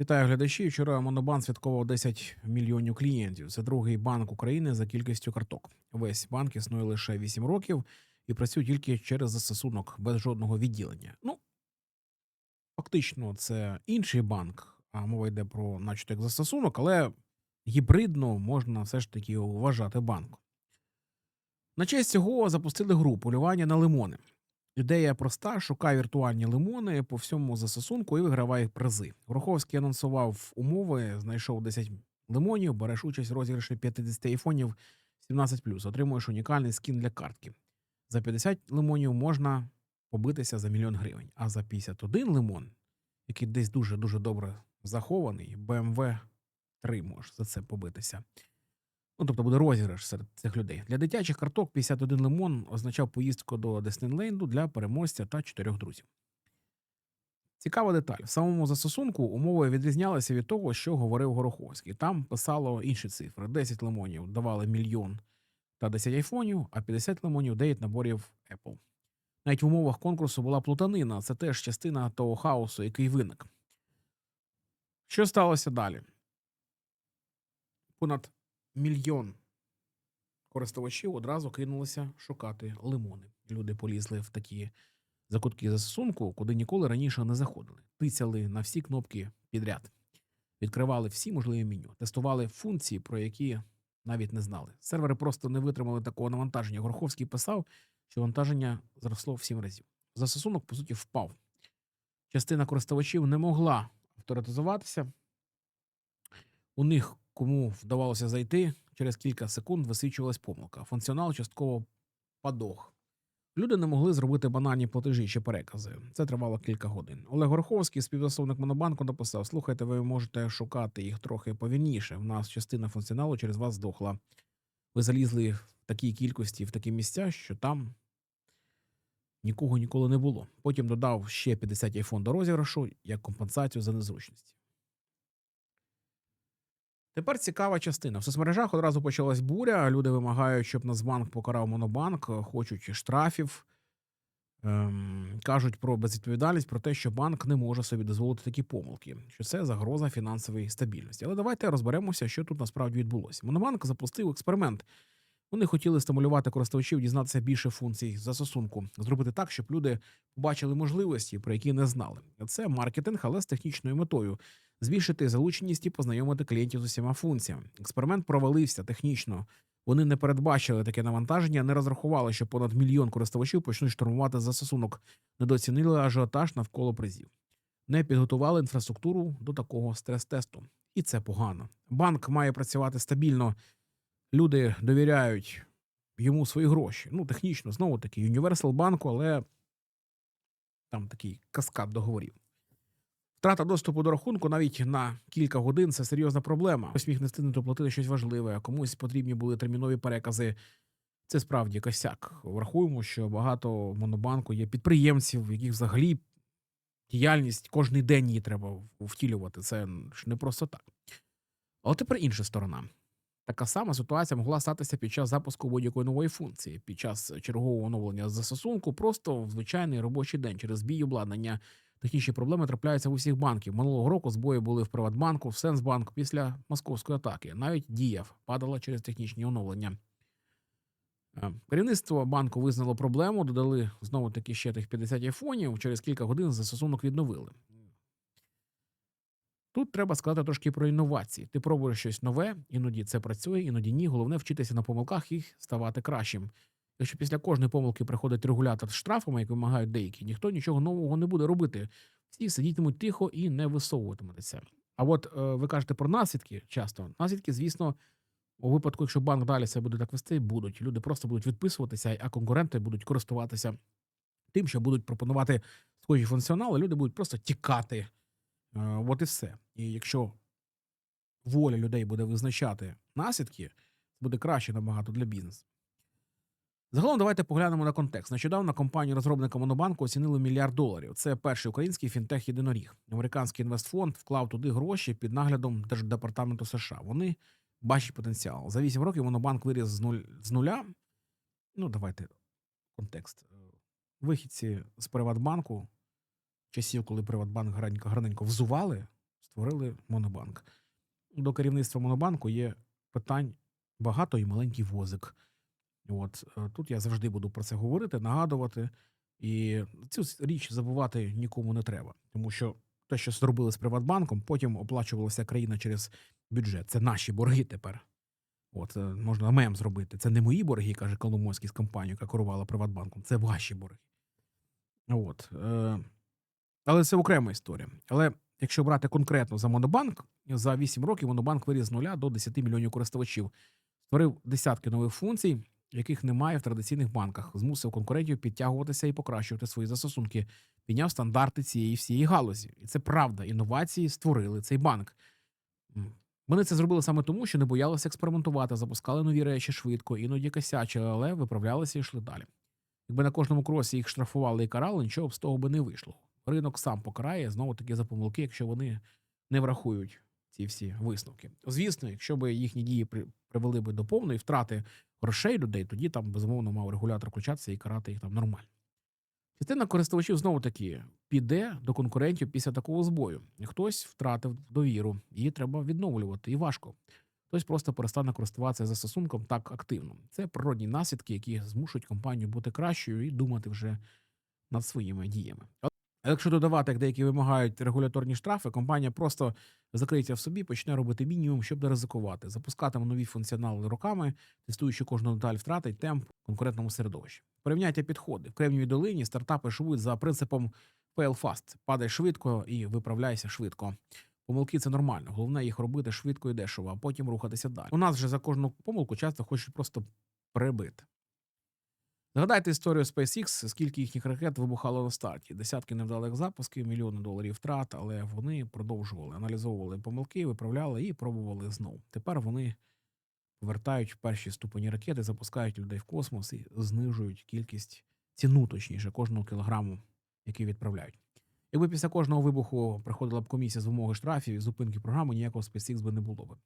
Вітаю глядачі. Вчора Монобанк святкував 10 мільйонів клієнтів. Це другий банк України за кількістю карток. Весь банк існує лише 8 років і працює тільки через застосунок без жодного відділення. Ну фактично, це інший банк, а мова йде про, начебто, як застосунок, але гібридно можна все ж таки вважати банком. На честь цього запустили гру полювання на лимони. Ідея проста: шукай віртуальні лимони по всьому застосунку і вигравай призи. Гороховський анонсував умови, знайшов 10 лимонів, береш участь в розіграші 50 айфонів 17+, отримуєш унікальний скін для картки. За 50 лимонів можна побитися за мільйон гривень, а за 51 лимон, який десь дуже-дуже добре захований, BMW 3 можеш за це побитися. Ну, тобто буде розіграш серед цих людей. Для дитячих карток 51 лимон означав поїздку до Деснейленду для переможця та чотирьох друзів. Цікава деталь. В самому застосунку умови відрізнялися від того, що говорив Гороховський. Там писало інші цифри: 10 лимонів давали мільйон та 10 айфонів, а 50 лимонів 9 наборів Apple. Навіть в умовах конкурсу була плутанина, це теж частина того хаосу, який виник. Що сталося далі? Понад мільйон користувачів одразу кинулися шукати лимони. Люди полізли в такі закутки застосунку, куди ніколи раніше не заходили. Тицяли на всі кнопки підряд, відкривали всі можливі меню, тестували функції, про які навіть не знали. Сервери просто не витримали такого навантаження. Гороховський писав, що вантаження зросло в сім разів. Застосунок, по суті, впав. Частина користувачів не могла авторитизуватися. У них, кому вдавалося зайти, через кілька секунд висвічувалась помилка. Функціонал частково падох. Люди не могли зробити банальні платежі чи перекази. Це тривало кілька годин. Олег Гороховський, співзасновник Монобанку, написав: Слухайте, ви можете шукати їх трохи повільніше. В нас частина функціоналу через вас здохла. Ви залізли в такій кількості в такі місця, що там нікого ніколи не було. Потім додав ще 50 айфон до розіграшу як компенсацію за незручність. Тепер цікава частина. В соцмережах одразу почалась буря. Люди вимагають, щоб Нацбанк покарав Монобанк, хочуть штрафів, ем, кажуть про безвідповідальність, про те, що банк не може собі дозволити такі помилки, що це загроза фінансової стабільності. Але давайте розберемося, що тут насправді відбулося. Монобанк запустив експеримент. Вони хотіли стимулювати користувачів, дізнатися більше функцій застосунку, зробити так, щоб люди побачили можливості, про які не знали. Це маркетинг, але з технічною метою збільшити залученість і познайомити клієнтів з усіма функціями. Експеримент провалився технічно. Вони не передбачили таке навантаження, не розрахували, що понад мільйон користувачів почнуть штурмувати застосунок, недооцінили ажіотаж навколо призів, не підготували інфраструктуру до такого стрес-тесту. І це погано. Банк має працювати стабільно. Люди довіряють йому свої гроші. Ну, технічно, знову таки, Universal банку, але там такий каскад договорів. Втрата доступу до рахунку навіть на кілька годин це серйозна проблема. Хтось міг не встигнути оплатити щось важливе, а комусь потрібні були термінові перекази. Це справді косяк. Врахуємо, що багато монобанку є підприємців, в яких взагалі діяльність кожний день її треба втілювати. Це ж не просто так. Але тепер інша сторона. Така сама ситуація могла статися під час запуску будь-якої нової функції, під час чергового оновлення застосунку, просто в звичайний робочий день через бій обладнання. Технічні проблеми трапляються в усіх банків. Минулого року збої були в Приватбанку, в Сенсбанк після московської атаки. Навіть діяв падала через технічні оновлення. Е, Керівництво банку визнало проблему, додали знову таки ще тих 50 айфонів. Через кілька годин застосунок відновили. Тут треба сказати трошки про інновації. Ти пробуєш щось нове, іноді це працює, іноді ні. Головне вчитися на помилках і ставати кращим. Якщо після кожної помилки приходить регулятор з штрафами, як вимагають деякі, ніхто нічого нового не буде робити. Всі сидітимуть тихо і не висовуватимуться. А от е, ви кажете про наслідки часто. Наслідки, звісно, у випадку, якщо банк далі це буде так вести, будуть. Люди просто будуть відписуватися, а конкуренти будуть користуватися тим, що будуть пропонувати схожі функціонали, люди будуть просто тікати. Е, От і все. І якщо воля людей буде визначати наслідки, буде краще набагато для бізнесу. Загалом давайте поглянемо на контекст. Нещодавно компанію розробника Монобанку оцінили мільярд доларів. Це перший український фінтех єдиноріг. Американський інвестфонд вклав туди гроші під наглядом Держдепартаменту США. Вони бачать потенціал. За 8 років Монобанк виріс з, нуль, з нуля. Ну, давайте контекст. Вихідці з Приватбанку, часів, коли Приватбанк гарненько, гарненько взували, створили Монобанк. До керівництва Монобанку є питань багато і маленький возик. От е, тут я завжди буду про це говорити, нагадувати. І цю річ забувати нікому не треба, тому що те, що зробили з Приватбанком, потім оплачувалася країна через бюджет. Це наші борги тепер. От е, можна мем зробити. Це не мої борги, каже Коломойський з компанією, яка керувала Приватбанком. Це ваші борги. От. Е, але це окрема історія. Але якщо брати конкретно за Монобанк, за 8 років Монобанк виріс з нуля до 10 мільйонів користувачів, створив десятки нових функцій, яких немає в традиційних банках, змусив конкурентів підтягуватися і покращувати свої застосунки, підняв стандарти цієї всієї галузі. І це правда. Інновації створили цей банк. Вони це зробили саме тому, що не боялися експериментувати, запускали нові речі швидко, іноді косячили, але виправлялися і йшли далі. Якби на кожному кросі їх штрафували і карали, нічого б з того би не вийшло. Ринок сам покарає знову таки за помилки, якщо вони не врахують ці всі висновки. Звісно, якщо б їхні дії привели би до повної втрати грошей людей, тоді там безумовно мав регулятор включатися і карати їх там нормально. Частина користувачів знову таки піде до конкурентів після такого збою. Хтось втратив довіру, її треба відновлювати, і важко. Хтось просто перестане користуватися застосунком так активно. Це природні наслідки, які змушують компанію бути кращою і думати вже над своїми діями. Якщо додавати, як деякі вимагають регуляторні штрафи, компанія просто закриється в собі, почне робити мінімум, щоб не ризикувати, запускатиме нові функціонали роками, тестуючи кожну деталь втратить темп в конкурентному середовищі. Порівняйте підходи в Кремнівій долині. Стартапи живуть за принципом fail fast. падай швидко і виправляйся швидко. Помилки це нормально. Головне їх робити швидко і дешево, а потім рухатися далі. У нас же за кожну помилку часто хочуть просто прибити. Згадайте історію SpaceX, скільки їхніх ракет вибухало на старті. Десятки невдалих запусків, мільйони доларів втрат, але вони продовжували, аналізовували помилки, виправляли і пробували знову. Тепер вони повертають перші ступені ракети, запускають людей в космос і знижують кількість ціну, точніше, кожного кілограму, який відправляють. Якби після кожного вибуху приходила б комісія з вимоги штрафів і зупинки програми, ніякого SpaceX би не було б.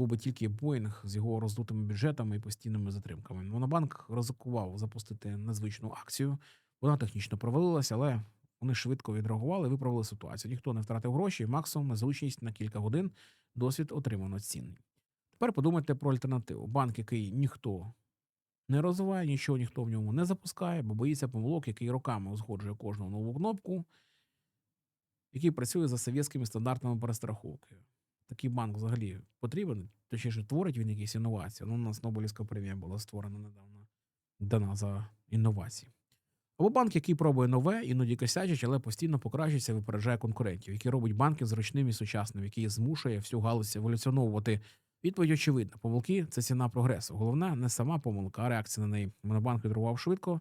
Був би тільки Боїнг з його роздутими бюджетами і постійними затримками. Монобанк ризикував запустити незвичну акцію. Вона технічно провалилася, але вони швидко відреагували, і виправили ситуацію. Ніхто не втратив гроші, максимум незручність на кілька годин. Досвід отримано цінний. Тепер подумайте про альтернативу. Банк, який ніхто не розвиває, нічого ніхто в ньому не запускає, бо боїться помилок, який роками узгоджує кожну нову кнопку, який працює за совєтськими стандартами перестраховки. Такий банк взагалі потрібен, точніше, творить він якісь інновації. Ну, у нас Нобелівська премія була створена недавно дана за інновації. Або банк, який пробує нове, іноді косячить, але постійно покращується, випереджає конкурентів, який робить банки зручним і сучасним, який змушує всю галузь еволюціоновувати. Відповідь очевидна. Помилки це ціна прогресу. Головне не сама помилка, а реакція на неї. Монобанк відреагував швидко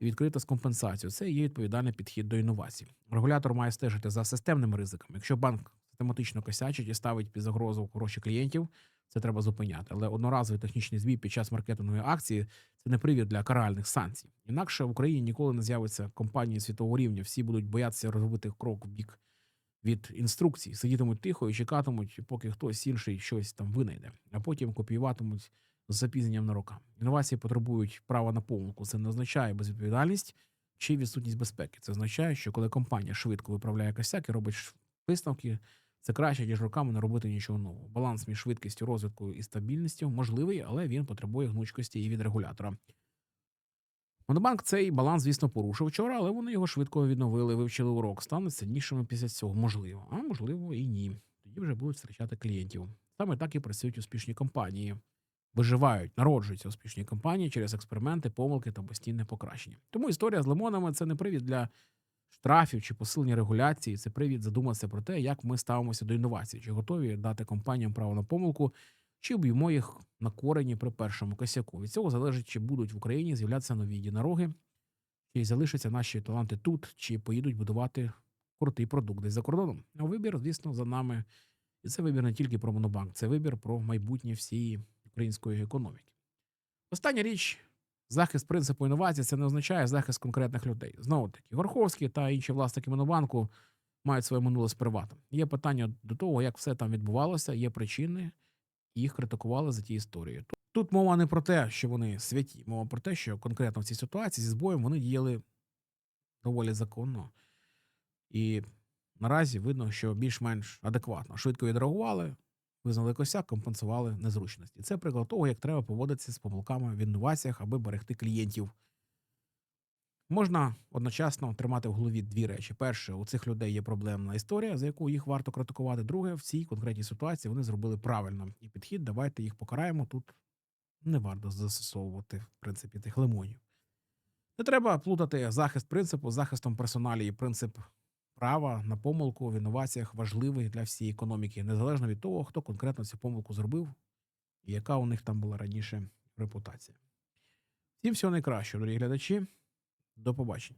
і відкрито з компенсацією. Це є відповідальний підхід до інновацій. Регулятор має стежити за системними ризиками. Якщо банк систематично косячить і ставить під загрозу гроші клієнтів, це треба зупиняти. Але одноразовий технічний збій під час маркетингової акції це не привід для каральних санкцій. Інакше в Україні ніколи не з'явиться компанії світового рівня. Всі будуть боятися робити крок в бік від інструкцій, сидітимуть тихо і чекатимуть, поки хтось інший щось там винайде, а потім копіюватимуть з запізненням на роках. Інновації потребують права на помилку. Це не означає безвідповідальність чи відсутність безпеки. Це означає, що коли компанія швидко виправляє косяк і робить висновки, це краще, ніж роками не робити нічого нового. Баланс між швидкістю розвитку і стабільністю можливий, але він потребує гнучкості і від регулятора. Монобанк цей баланс, звісно, порушив вчора, але вони його швидко відновили, вивчили урок, стануть сильнішими після цього. Можливо, а можливо і ні. Тоді вже будуть втрачати клієнтів. Саме так і працюють успішні компанії. Виживають, народжуються успішні компанії через експерименти, помилки та постійне покращення. Тому історія з лимонами це не привід для штрафів чи посилення регуляції. Це привід задуматися про те, як ми ставимося до інновацій, чи готові дати компаніям право на помилку, чи б'ємо їх на корені при першому косяку. Від цього залежить, чи будуть в Україні з'являтися нові єдинороги, чи залишаться наші таланти тут, чи поїдуть будувати крутий продукт десь за кордоном. А вибір, звісно, за нами. І це вибір не тільки про монобанк, це вибір про майбутнє всієї української економіки. Остання річ. Захист принципу інновацій це не означає захист конкретних людей. Знову таки, Горховський та інші власники Монобанку мають своє минуле з приватом. Є питання до того, як все там відбувалося, є причини, і їх критикували за ті історії. Тут мова не про те, що вони святі, мова про те, що конкретно в цій ситуації зі збоєм вони діяли доволі законно. І наразі видно, що більш-менш адекватно. Швидко відреагували, визнали косяк, компенсували незручності. Це приклад того, як треба поводитися з помилками в інноваціях, аби берегти клієнтів. Можна одночасно тримати в голові дві речі: перше, у цих людей є проблемна історія, за яку їх варто критикувати. Друге, в цій конкретній ситуації вони зробили правильно і підхід. Давайте їх покараємо. Тут не варто застосовувати в принципі тих лимонів. Не треба плутати захист принципу з захистом персоналії. Принцип права на помилку в інноваціях важливий для всієї економіки, незалежно від того, хто конкретно цю помилку зробив і яка у них там була раніше репутація. Всім всього найкращого, дорогі глядачі. До побачення.